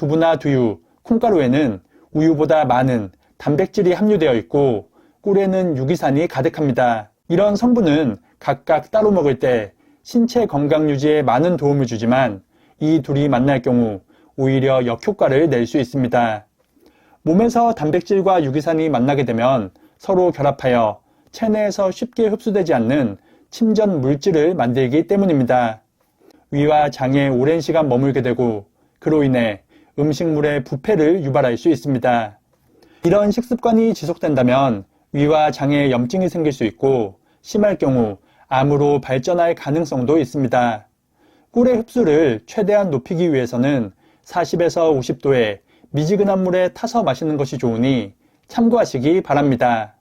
두부나 두유, 콩가루에는 우유보다 많은 단백질이 함유되어 있고 꿀에는 유기산이 가득합니다. 이런 성분은 각각 따로 먹을 때 신체 건강 유지에 많은 도움을 주지만 이 둘이 만날 경우 오히려 역효과를 낼 수 있습니다. 몸에서 단백질과 유기산이 만나게 되면 서로 결합하여 체내에서 쉽게 흡수되지 않는 침전 물질을 만들기 때문입니다. 위와 장에 오랜 시간 머물게 되고 그로 인해 음식물의 부패를 유발할 수 있습니다. 이런 식습관이 지속된다면 위와 장에 염증이 생길 수 있고 심할 경우 암으로 발전할 가능성도 있습니다. 꿀의 흡수를 최대한 높이기 위해서는 40에서 50도의 미지근한 물에 타서 마시는 것이 좋으니 참고하시기 바랍니다.